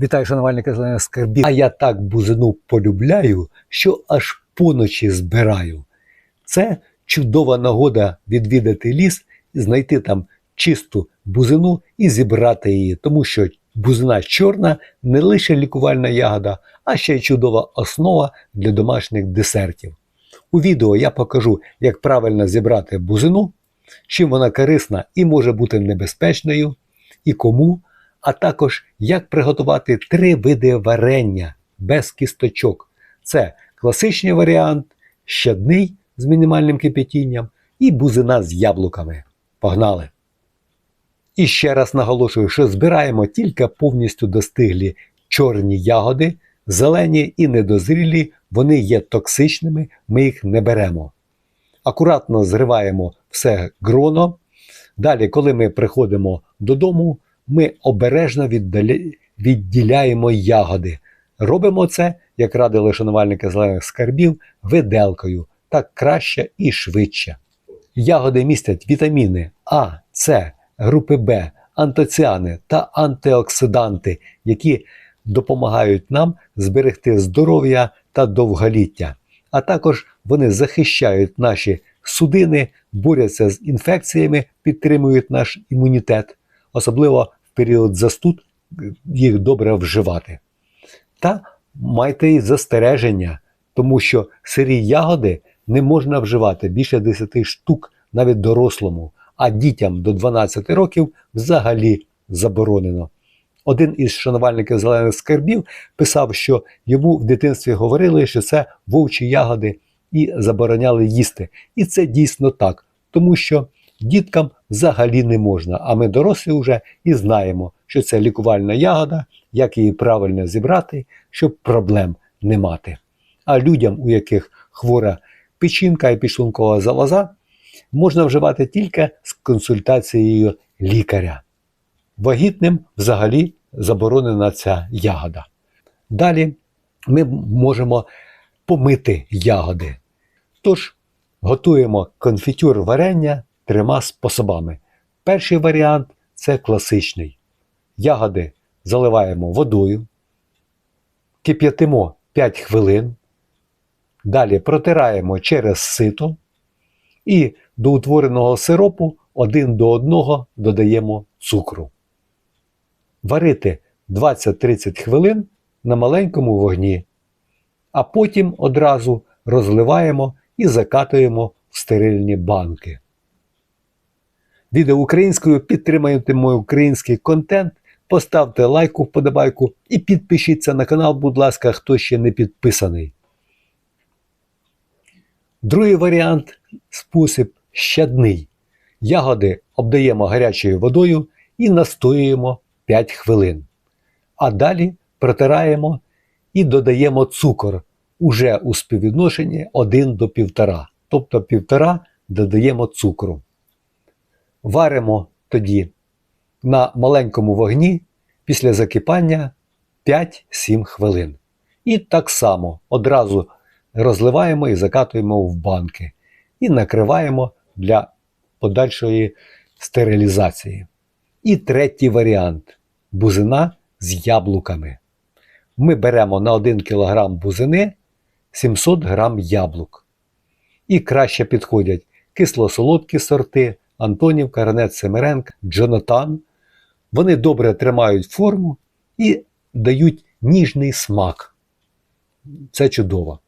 Вітаю, шанувальники зелених скарбів. А я так бузину полюбляю, що аж поночі збираю. Це чудова нагода відвідати ліс, знайти там чисту бузину і зібрати її, тому що бузина чорна не лише лікувальна ягода, а ще й чудова основа для домашніх десертів. У відео я покажу, як правильно зібрати бузину, чим вона корисна і може бути небезпечною, і кому, а також як приготувати три види варення без кісточок. Це класичний варіант, щадний з мінімальним кипятінням і бузина з яблуками. Погнали! І ще раз наголошую, що збираємо тільки повністю достиглі чорні ягоди, зелені і недозрілі, вони є токсичними, ми їх не беремо. Акуратно зриваємо все гроно. Далі, коли ми приходимо додому, ми обережно відділяємо ягоди. Робимо це, як радили шанувальники зелених скарбів, виделкою. Так краще і швидше. Ягоди містять вітаміни А, С, групи Б, антоціани та антиоксиданти, які допомагають нам зберегти здоров'я та довголіття. А також вони захищають наші судини, борються з інфекціями, підтримують наш імунітет, особливо період застуд їх добре вживати. Та майте й застереження, тому що сирі ягоди не можна вживати більше 10 штук навіть дорослому, а дітям до 12 років взагалі заборонено. Один із шанувальників зелених скарбів писав, що йому в дитинстві говорили, що це вовчі ягоди і забороняли їсти. І це дійсно так, тому що діткам взагалі не можна. А ми дорослі вже і знаємо, що це лікувальна ягода, як її правильно зібрати, щоб проблем не мати. А людям, у яких хвора печінка і підшлункова залоза, можна вживати тільки з консультацією лікаря. Вагітним взагалі заборонена ця ягода. Далі ми можемо помити ягоди. Тож готуємо конфітюр варення трьома способами. Перший варіант це класичний. Ягоди заливаємо водою, кип'ятимо 5 хвилин, далі протираємо через сито і до утвореного сиропу один до одного додаємо цукру. Варити 20-30 хвилин на маленькому вогні, а потім одразу розливаємо і закатуємо в стерильні банки. Відео українською підтримайте мій український контент, поставте лайку, вподобайку і підпишіться на канал, будь ласка, хто ще не підписаний. Другий варіант спосіб щадний. Ягоди обдаємо гарячою водою і настоюємо 5 хвилин. А далі протираємо і додаємо цукор уже у співвідношенні 1 до 1,5. Тобто 1,5 додаємо цукру. Варимо тоді на маленькому вогні після закипання 5-7 хвилин. І так само одразу розливаємо і закатуємо в банки. І накриваємо для подальшої стерилізації. І третій варіант бузина з яблуками. Ми беремо на 1 кг бузини 700 г яблук. І краще підходять кисло-солодкі сорти Антонів, Карнет Семеренк, Джонатан. Вони добре тримають форму і дають ніжний смак. Це чудово.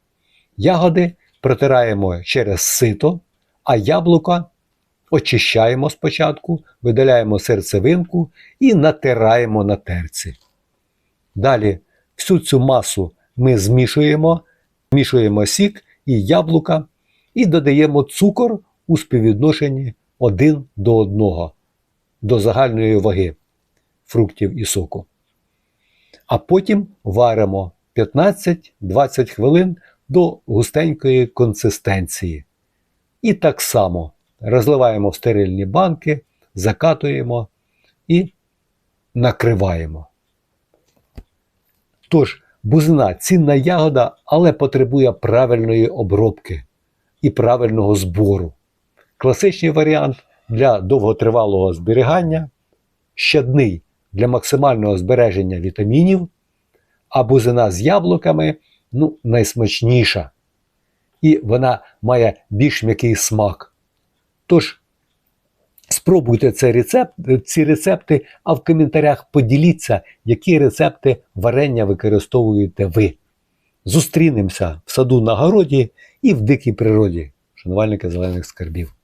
Ягоди протираємо через сито, а яблука очищаємо спочатку, видаляємо серцевинку і натираємо на терці. Далі всю цю масу ми змішуємо, змішуємо сік і яблука і додаємо цукор у співвідношенні 1 до 1 до загальної ваги фруктів і соку. А потім варимо 15-20 хвилин до густенької консистенції. І так само розливаємо в стерильні банки, закатуємо і накриваємо. Тож, бузина цінна ягода, але потребує правильної обробки і правильного збору. Класичний варіант для довготривалого зберігання, щадний для максимального збереження вітамінів А бузина з яблуками ну, найсмачніша. І вона має більш м'який смак. Тож, спробуйте цей рецепт, ці рецепти, а в коментарях поділіться, які рецепти варення використовуєте ви. Зустрінемося в саду на городі і в дикій природі, шанувальники зелених скарбів.